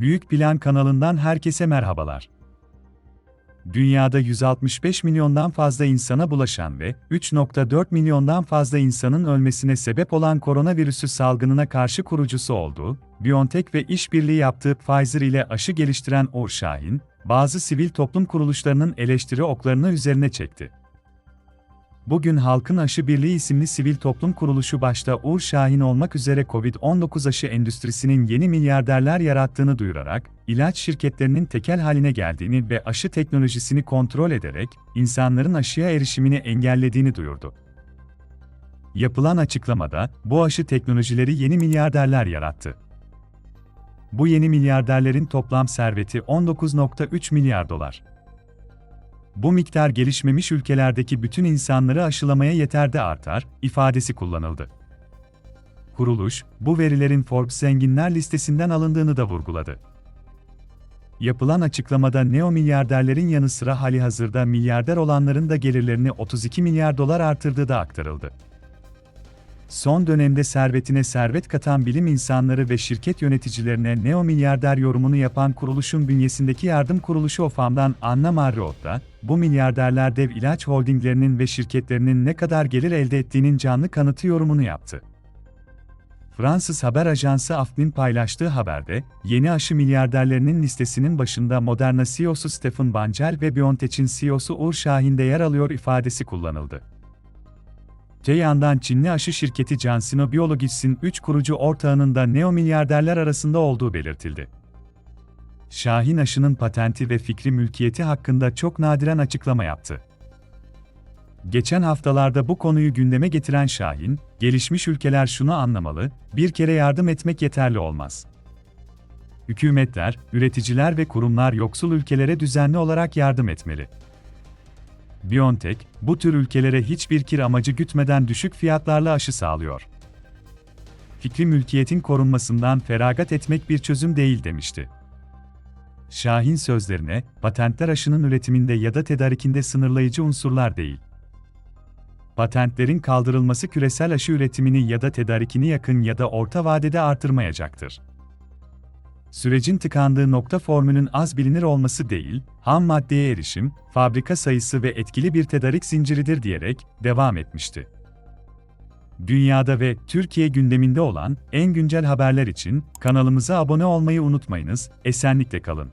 Büyük Plan kanalından herkese merhabalar. Dünyada 165 milyondan fazla insana bulaşan ve 3.4 milyondan fazla insanın ölmesine sebep olan koronavirüsü salgınına karşı kurucusu olduğu, BioNTech ve işbirliği yaptığı Pfizer ile aşı geliştiren Uğur Şahin, bazı sivil toplum kuruluşlarının eleştiri oklarını üzerine çekti. Bugün Halkın Aşı Birliği isimli sivil toplum kuruluşu başta Uğur Şahin olmak üzere COVID-19 aşı endüstrisinin yeni milyarderler yarattığını duyurarak, ilaç şirketlerinin tekel haline geldiğini ve aşı teknolojisini kontrol ederek insanların aşıya erişimini engellediğini duyurdu. Yapılan açıklamada, bu aşı teknolojileri yeni milyarderler yarattı. Bu yeni milyarderlerin toplam serveti 19.3 milyar dolar. Bu miktar gelişmemiş ülkelerdeki bütün insanları aşılamaya yeter de artar, ifadesi kullanıldı. Kuruluş, bu verilerin Forbes zenginler listesinden alındığını da vurguladı. Yapılan açıklamada neo milyarderlerin yanı sıra hali hazırda milyarder olanların da gelirlerini 32 milyar dolar artırdığı da aktarıldı. Son dönemde servetine servet katan bilim insanları ve şirket yöneticilerine neo milyarder yorumunu yapan kuruluşun bünyesindeki yardım kuruluşu OFAM'dan Anna Marriott bu milyarderler dev ilaç holdinglerinin ve şirketlerinin ne kadar gelir elde ettiğinin canlı kanıtı yorumunu yaptı. Fransız haber ajansı AFP'nin paylaştığı haberde, yeni aşı milyarderlerinin listesinin başında Moderna CEO'su Stephen Bancel ve BioNTech'in CEO'su Uğur Şahin de yer alıyor ifadesi kullanıldı. Te Çinli aşı şirketi CanSino Biologics'in 3 kurucu ortağının da neo milyarderler arasında olduğu belirtildi. Şahin aşının patenti ve fikri mülkiyeti hakkında çok nadiren açıklama yaptı. Geçen haftalarda bu konuyu gündeme getiren Şahin, gelişmiş ülkeler şunu anlamalı, bir kere yardım etmek yeterli olmaz. Hükümetler, üreticiler ve kurumlar yoksul ülkelere düzenli olarak yardım etmeli. BioNTech, bu tür ülkelere hiçbir kir amacı gütmeden düşük fiyatlarla aşı sağlıyor. Fikri mülkiyetin korunmasından feragat etmek bir çözüm değil demişti. Şahin sözlerine, patentler aşının üretiminde ya da tedarikinde sınırlayıcı unsurlar değil. Patentlerin kaldırılması küresel aşı üretimini ya da tedarikini yakın ya da orta vadede artırmayacaktır. Sürecin tıkandığı nokta formülün az bilinir olması değil, ham maddeye erişim, fabrika sayısı ve etkili bir tedarik zinciridir diyerek devam etmişti. Dünyada ve Türkiye gündeminde olan en güncel haberler için kanalımıza abone olmayı unutmayınız, esenlikle kalın.